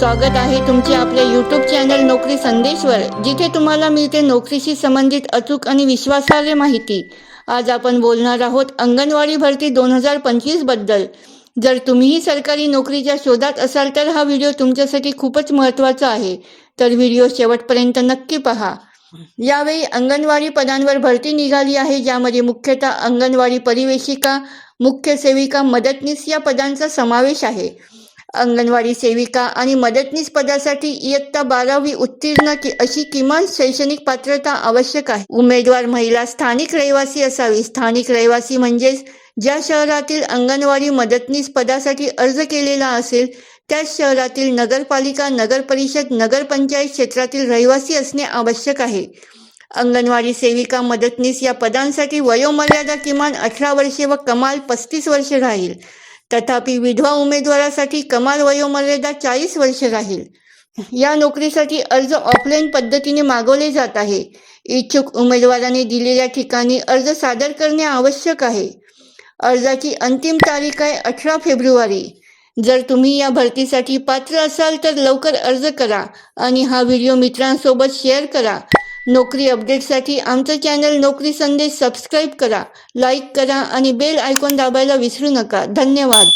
स्वागत आहे तुमचे आपले यूट्यूब चॅनल नोकरी संदेशवर जिथे तुम्हाला मिळते नोकरीशी संबंधित अचूक आणि विश्वासार्ह माहिती. आज आपण बोलणार आहोत अंगणवाडी भरती दोन हजार पंचवीसबद्दल. जर तुम्हीही सरकारी नोकरीच्या शोधात असाल तर हा व्हिडिओ तुमच्यासाठी खूपच महत्त्वाचा आहे. तर व्हिडिओ शेवटपर्यंत नक्की पहा. यावेळी अंगणवाडी पदांवर भरती निघाली आहे ज्यामध्ये मुख्यतः अंगणवाडी परिवेशिका मुख्य सेविका मदतनीस या पदांचा समावेश आहे. अंगणवाडी सेविका आणि मदतनीस पदासाठी इयत्ता बारावी उत्तीर्ण की अशी किमान शैक्षणिक पात्रता आवश्यक आहे. उमेदवार महिला स्थानिक रहिवासी असावी. स्थानिक रहिवासी म्हणजेच ज्या शहरातील अंगणवाडी मदतनीस पदासाठी अर्ज केलेला असेल त्याच शहरातील नगरपालिका नगरपरिषद नगरपंचायत क्षेत्रातील रहिवासी असणे आवश्यक आहे. अंगणवाडी सेविका मदतनीस या पदांसाठी वयोमर्यादा किमान अठरा वर्षे व कमाल पस्तीस वर्षे राहील. तथापि विधवा उमेदवारासाठी कमाल वयोमर्यादा चाळीस वर्ष राहील. या नोकरीसाठी अर्ज ऑफलाईन पद्धतीने मागवले जात आहे. इच्छुक उमेदवाराने दिलेल्या ठिकाणी अर्ज सादर करणे आवश्यक आहे. अर्जाची अंतिम तारीख आहे अठरा फेब्रुवारी. जर तुम्ही या भरतीसाठी पात्र असाल तर लवकर अर्ज करा आणि हा व्हिडिओ मित्रांसोबत शेअर करा. नोकरी अपडेटसाठी आमचं चॅनल नोकरी संदेश सबस्क्राईब करा लाईक करा आणि बेल आयकॉन दाबायला विसरू नका. धन्यवाद.